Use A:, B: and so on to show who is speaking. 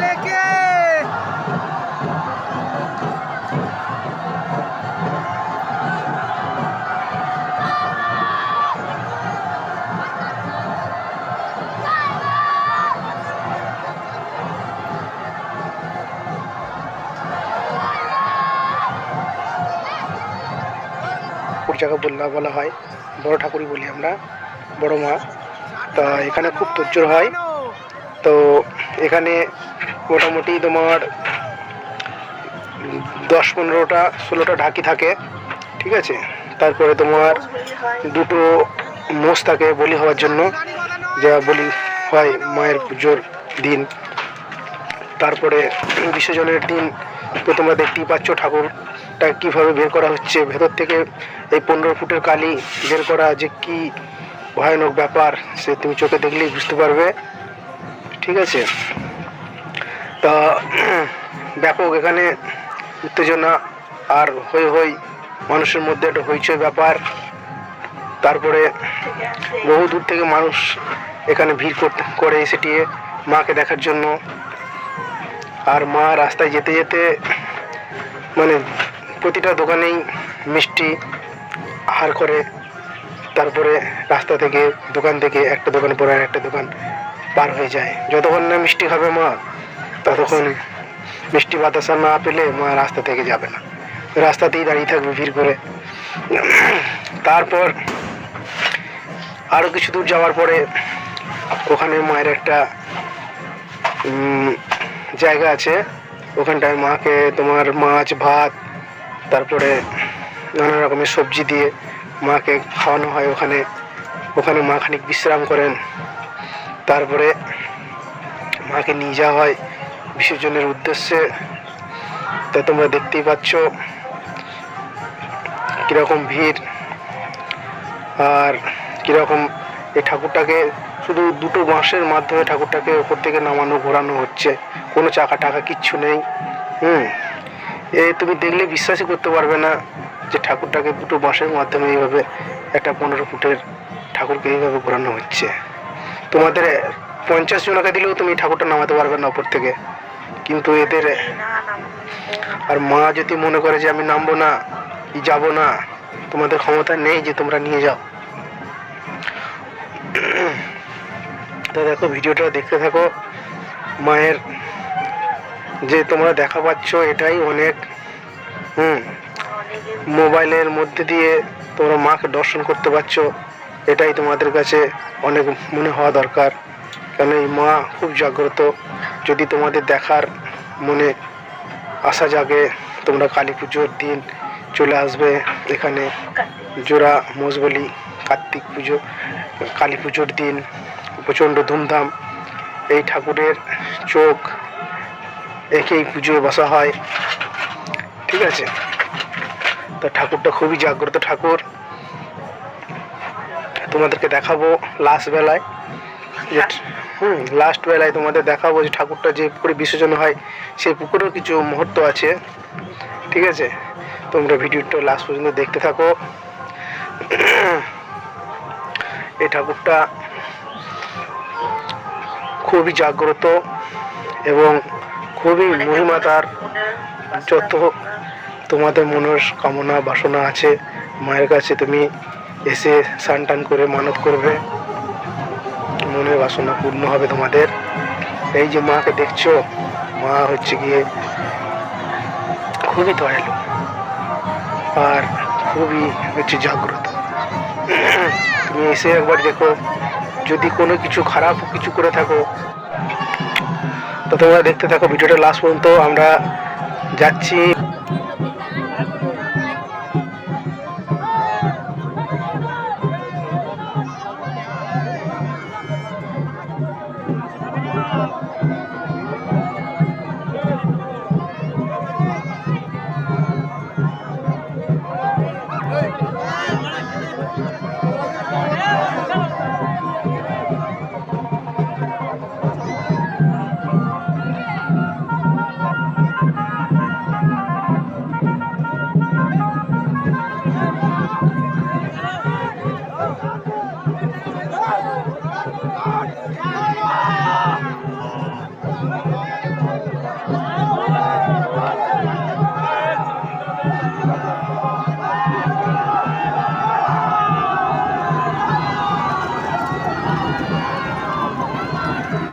A: लेके
B: বললা, বলা হয়, বড় ঠাকুরই বলি আমরা, বড় মা। তা এখানে খুব তোজ্জোর হয়। তো এখানে মোটামুটি তোমার দশ পনেরোটা, ষোলোটা ঢাকি থাকে, ঠিক আছে? তারপরে তোমার দুটো মোষ থাকে বলি হওয়ার জন্য, যা বলি হয় মায়ের পুজোর দিন। তারপরে বিসর্জনের দিন, তো তোমরা দেখতেই পাচ্ছ ঠাকুরটা কীভাবে বের করা হচ্ছে। ভেতর থেকে এই পনেরো ফুটের কালি বের করা যে কি ভয়ানক ব্যাপার, সে তুমি চোখে দেখলেই বুঝতে পারবে। আছে? তা, ব্যাপক এখানে উত্তেজনা আর হই হই মানুষের মধ্যে একটা হইচই ব্যাপার। তারপরে বহু দূর থেকে মানুষ এখানে ভিড় করতে করে সেটিয়ে মাকে দেখার জন্য। আর মা রাস্তায় যেতে যেতে মানে প্রতিটা দোকানেই মিষ্টি আহার করে। তারপরে রাস্তা থেকে, দোকান থেকে একটা দোকান পরে একটা দোকান। পার হয়ে যায়। যতক্ষণ না মিষ্টি খাবে মা, ততক্ষণ মিষ্টি বাতাসা না পেলে মা রাস্তা থেকে যাবে না। রাস্তাতেই দাঁড়িয়ে থাকবে ভিড় করে। তারপর আরও কিছু দূর যাওয়ার পরে ওখানে মায়ের একটা জায়গা আছে। ওখানটায় মাকে তোমার মাছ, ভাত, তারপরে নানা রকমের সবজি দিয়ে মাকে খাওয়ানো হয় ওখানে। ওখানে মা খানিক বিশ্রাম করেন। তারপরে মাকে নিয়ে যাওয়া হয় বিসর্জনের উদ্দেশ্যে। তা তোমরা দেখতেই পাচ্ছ কীরকম ভিড় আর কীরকম এই ঠাকুরটাকে শুধু দুটো বাঁশের মাধ্যমে ঠাকুরটাকে ওপর থেকে নামানো, ঘোরানো হচ্ছে। কোনো চাকা টাকা কিচ্ছু নেই। হুম। এ তুমি দেখলে বিশ্বাসই করতে পারবে না যে ঠাকুরটাকে দুটো বাঁশের মাধ্যমে এইভাবে একটা পনেরো ফুটের ঠাকুরকে এইভাবে ঘোরানো হচ্ছে। তোমাদের পঞ্চাশ জনকে দিলেও তুমি ঠাকুরটা নামাতে পারবে না ওপর থেকে। কিন্তু এদের আর মা যদি মনে করে যে আমি নামবো না, কি যাব না, তোমাদের ক্ষমতা নেই যে তোমরা নিয়ে যাও। তো দেখো, ভিডিওটা দেখতে থাকো। মায়ের যে তোমরা দেখা পাচ্ছ, এটাই অনেক, হুম, মোবাইলের মধ্যে দিয়ে তোমরা মাকে দর্শন করতে পারছ। এটাই তোমাদের কাছে অনেক মনে হওয়া দরকার। কেন এই মা খুব জাগ্রত। যদি তোমাদের দেখার মনে আশা জাগে, তোমরা কালী পুজোর দিন চলে আসবে এখানে। জোড়া মোজবলি কার্তিক পুজো, কালী পুজোর দিন, প্রচণ্ড ধুমধাম। এই ঠাকুরের চোখ একেই পুজোয় বসা হয়। ঠিক আছে? তো ঠাকুরটা খুবই জাগ্রত ঠাকুর। তোমাদেরকে দেখাবো লাস্ট বেলায়। যে হুম লাস্ট বেলায় তোমাদের দেখাবো যে ঠাকুরটা যে পুকুরে বিসর্জন হয় সেই পুকুরেও কিছু মুহূর্ত আছে। ঠিক আছে? তোমরা ভিডিওটা লাস্ট পর্যন্ত দেখতে থাকো। এই ঠাকুরটা খুবই জাগ্রত এবং খুবই মহিমা তার যত তোমাদের মনের কামনা বাসনা আছে মায়ের কাছে তুমি এসে স্নান টান করে মানত করবে। মনের বাসনা পূর্ণ হবে তোমাদের। এই যে মাকে দেখছ, মা হচ্ছে গিয়ে খুবই দয়ালু আর খুবই হচ্ছে জাগ্রত। তুমি এসে একবার দেখো, যদি কোনো কিছু খারাপ কিছু করে থাকো, তো তোমরা দেখতে থাকো, ভিডিওটা লাস্ট পর্যন্ত। আমরা যাচ্ছি। Tchau.